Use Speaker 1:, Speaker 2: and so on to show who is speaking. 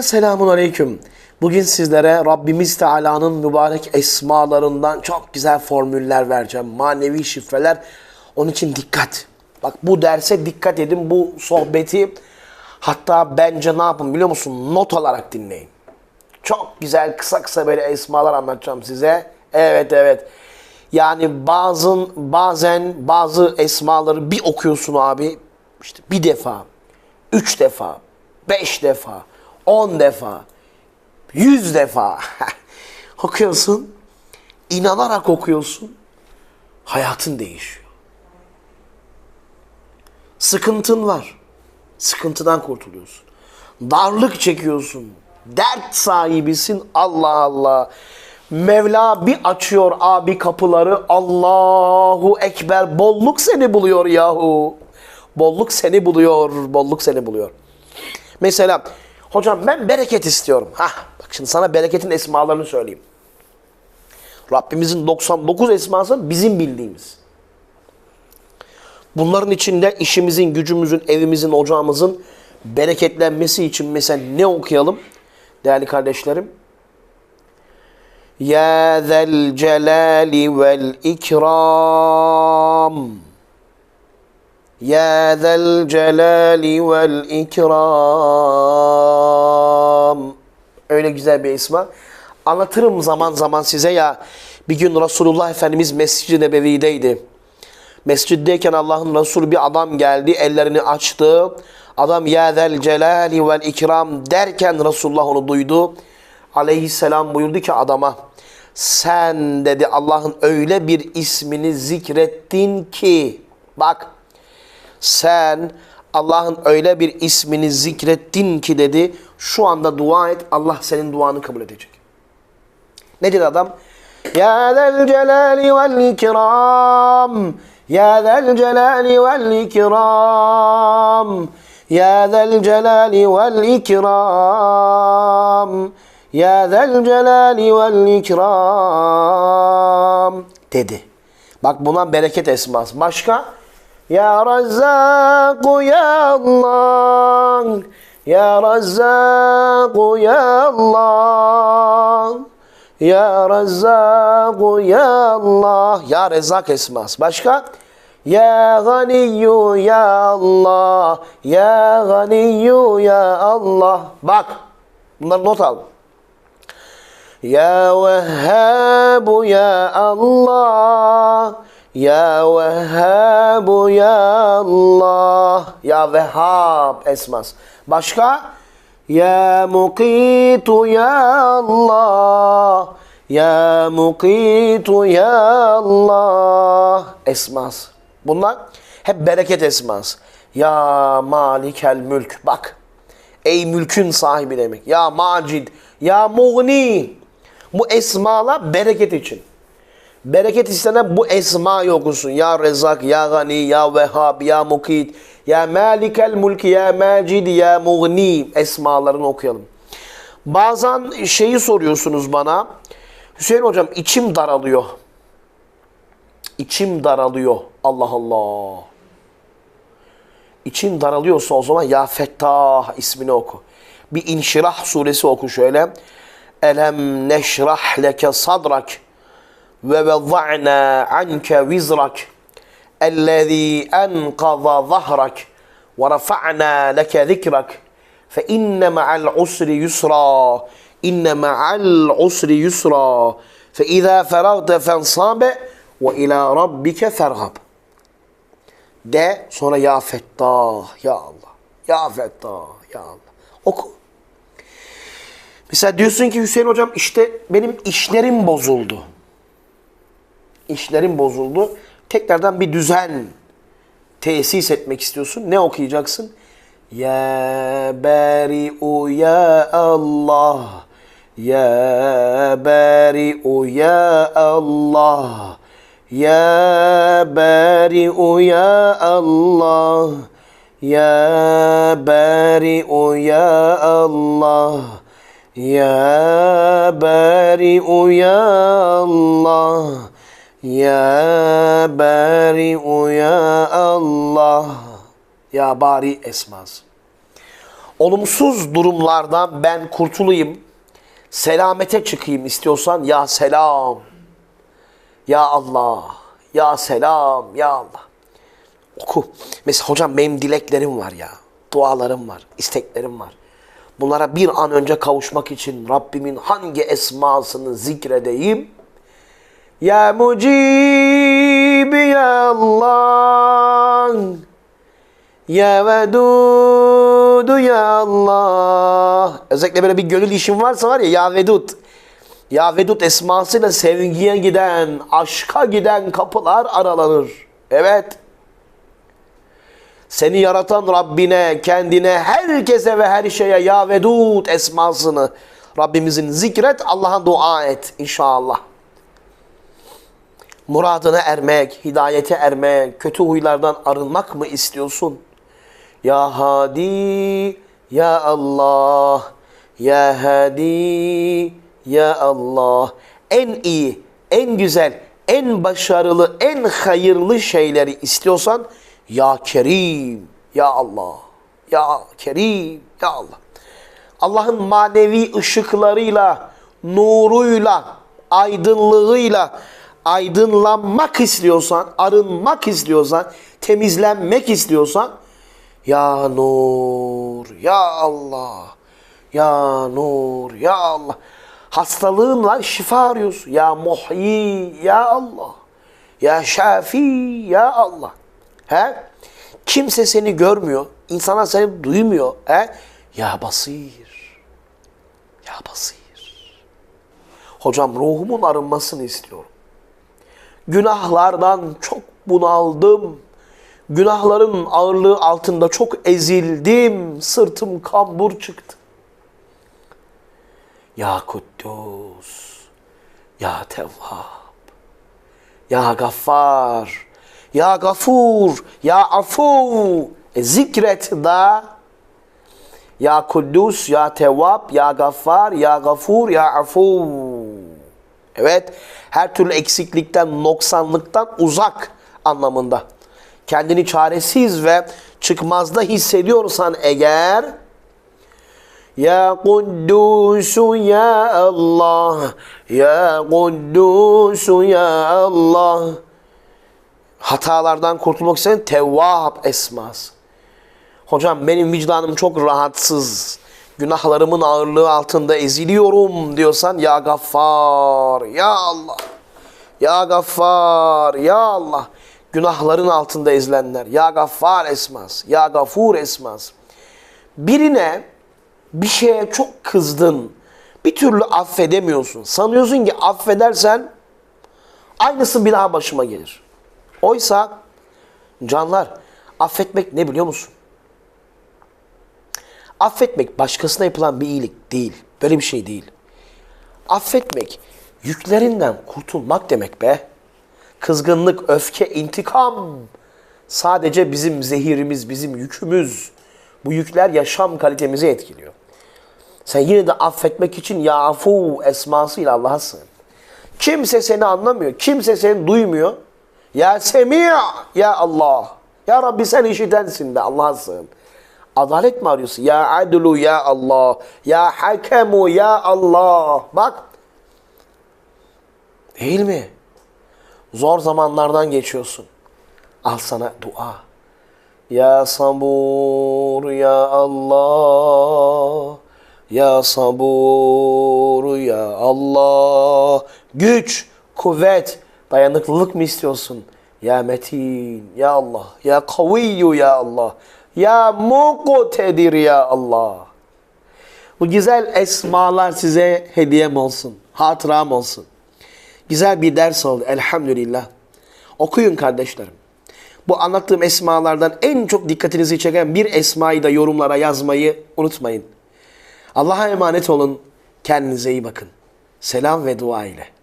Speaker 1: Selamun Aleyküm. Bugün sizlere Rabbimiz Teala'nın mübarek esmalarından çok güzel formüller vereceğim. Manevi şifreler. Onun için dikkat. Bak bu derse dikkat edin. Bu sohbeti hatta bence ne yapın biliyor musun? Not alarak dinleyin. Çok güzel kısa kısa böyle esmalar anlatacağım size. Evet evet. Yani bazı bazen bazı esmaları bir okuyorsun abi. işte bir defa, üç defa, beş defa, on defa, yüz defa okuyorsun. inanarak okuyorsun. Hayatın değişiyor. Sıkıntın var. Sıkıntıdan kurtuluyorsun. Darlık çekiyorsun. Dert sahibisin. Allah Allah. Mevla bir açıyor abi kapıları. Allahu Ekber. Bolluk seni buluyor yahu. Bolluk seni buluyor. Bolluk seni buluyor. Mesela hocam ben bereket istiyorum. Hah bak şimdi sana bereketin esmalarını söyleyeyim. Rabbimizin 99 esması bizim bildiğimiz. Bunların içinde işimizin, gücümüzün, evimizin, ocağımızın bereketlenmesi için mesela ne okuyalım? Değerli kardeşlerim. Ya zel celali vel ikram. Ya zel celali vel ikram. Öyle güzel bir isma. Anlatırım zaman zaman size ya. Bir gün Resulullah Efendimiz Mescid-i Nebevi'deydi. Mesciddeyken Allah'ın Resulü bir adam geldi, ellerini açtı. Adam ya zel celali vel ikram derken Resulullah onu duydu. Aleyhisselam buyurdu ki adama sen dedi Allah'ın öyle bir ismini zikrettin ki bak sen Allah'ın öyle bir ismini zikrettin ki dedi şu anda dua et Allah senin duanı kabul edecek. Ne dedi adam? Ya zel celali vel ikram Ya zel celali vel ikram Ya zel celali vel ikram Ya zel celali vel ikram dedi. Bak buna bereket esması. Başka? Ya Razzaku ya Allah Ya Razzaku ya Allah Ya Razzaku ya Allah Ya Rezzak esması. Başka? Ya Ganiyyu ya Allah Ya Ganiyyu ya Allah Bak bunları not al. Ya Vehhabu ya Allah Ya Vehhabu ya Allah Ya Vehhab esmas. Başka? Ya Mukitu ya Allah Ya Mukitu ya Allah esmas. Bunlar hep bereket esmas. Ya Malikel Mülk. Bak. Ey mülkün sahibi demek. Ya Macid. Ya Muğni. Bu esmalar bereket için. Bereket istenen bu esma okusun. Ya Rezzak, Ya Gani, Ya Vehhab, Ya Mukit, Ya Malikel Mulki, Ya Macid, Ya Muğni esmalarını okuyalım. Bazen şeyi soruyorsunuz bana. Hüseyin hocam içim daralıyor. İçim daralıyor. Allah Allah. İçin daralıyorsa o zaman Ya Fettah ismini oku. Bir İnşirah suresi oku şöyle. Elem neşrah leke sadrak ve vezza'na anke vizrak ellezî enqaza zahrak ve rafa'na leke zikrak fe inne ma'al usri yusra inne ma'al usri yusra fe izâ feragte fensabe ve ilâ rabbike fergab de sonra ya Fettah ya Allah ya Fettah ya Allah oku. Mesela diyorsun ki Hüseyin hocam işte benim işlerim bozuldu. İşlerim bozuldu. Tekrardan bir düzen tesis etmek istiyorsun. Ne okuyacaksın? Ya bari'u ya Allah. Ya bari'u ya Allah. Ya bari'u ya Allah. Ya bari'u ya Allah. Ya bari'u ya Allah. Ya bari'u ya Allah. Ya bari esmaz. olumsuz durumlardan ben kurtulayım, selamete çıkayım istiyorsan ya selam, ya Allah, ya selam, ya Allah. Oku. Mesela hocam benim dileklerim var ya, dualarım var, isteklerim var. Bunlara bir an önce kavuşmak için Rabbimin hangi esmasını zikredeyim? Ya Mucib ya Allah Ya Vedud ya Allah Özellikle böyle bir gönül işin varsa var ya Ya Vedud Ya Vedud esmasıyla sevgiye giden, aşka giden kapılar aralanır. Evet. Seni yaratan Rabbine, kendine, herkese ve her şeye Ya Vedud esmasını Rabbimizin zikret, Allah'a dua et inşallah muradına ermek, hidayete ermek, kötü huylardan arınmak mı istiyorsun? Ya Hadi, Ya Allah, Ya Hadi, Ya Allah. En iyi, en güzel, en başarılı, en hayırlı şeyleri istiyorsan Ya Kerim, Ya Allah, Ya Kerim, Ya Allah. Allah'ın manevi ışıklarıyla, nuruyla, aydınlığıyla, aydınlanmak istiyorsan, arınmak istiyorsan, temizlenmek istiyorsan ya nur, ya Allah, ya nur, ya Allah. Hastalığınla şifa arıyorsun. Ya muhyi, ya Allah. Ya şafi, ya Allah. He? Kimse seni görmüyor. İnsanlar seni duymuyor. He? Ya basir. Ya basir. Hocam ruhumun arınmasını istiyorum. Günahlardan çok bunaldım. Günahların ağırlığı altında çok ezildim. Sırtım kambur çıktı. Ya Kuddus, Ya Tevvab, Ya Gaffar, Ya Gafur, Ya Afu. E, zikret da Ya Kuddus, Ya Tevvab, Ya Gaffar, Ya Gafur, Ya Afu. Evet, her türlü eksiklikten, noksanlıktan uzak anlamında. Kendini çaresiz ve çıkmazda hissediyorsan eğer Ya Kuddusu Ya Allah Ya Kuddusu Ya Allah Hatalardan kurtulmak isteyen Tevvab esması. Hocam benim vicdanım çok rahatsız günahlarımın ağırlığı altında eziliyorum diyorsan ya gaffar, ya Allah. Ya gaffar, ya Allah. Günahların altında ezilenler. Ya gaffar esmaz, ya gafur esmaz. Birine bir şeye çok kızdın. Bir türlü affedemiyorsun. Sanıyorsun ki affedersen aynısı bir daha başıma gelir. Oysa canlar affetmek ne biliyor musun? Affetmek başkasına yapılan bir iyilik değil. Böyle bir şey değil. Affetmek yüklerinden kurtulmak demek be. Kızgınlık, öfke, intikam sadece bizim zehirimiz, bizim yükümüz. Bu yükler yaşam kalitemizi etkiliyor. Sen yine de affetmek için ya afu esmasıyla Allah'a sığın. Kimse seni anlamıyor. Kimse seni duymuyor. Ya Semia ya Allah. Ya Rabbi sen işitensin be Allah'a sığın. Adalet mi arıyorsun? Ya adlu ya Allah. Ya hakemu ya Allah. Bak. Değil mi? Zor zamanlardan geçiyorsun. Al sana dua. Ya sabur ya Allah. Ya sabur ya Allah. Güç, kuvvet, dayanıklılık mı istiyorsun? Ya Metin, ya Allah. Ya Kaviyyu ya Allah. Ya Muqtedir ya Allah. Bu güzel esmalar size hediyem olsun. Hatıram olsun. Güzel bir ders oldu elhamdülillah. Okuyun kardeşlerim. Bu anlattığım esmalardan en çok dikkatinizi çeken bir esmayı da yorumlara yazmayı unutmayın. Allah'a emanet olun. Kendinize iyi bakın. Selam ve dua ile.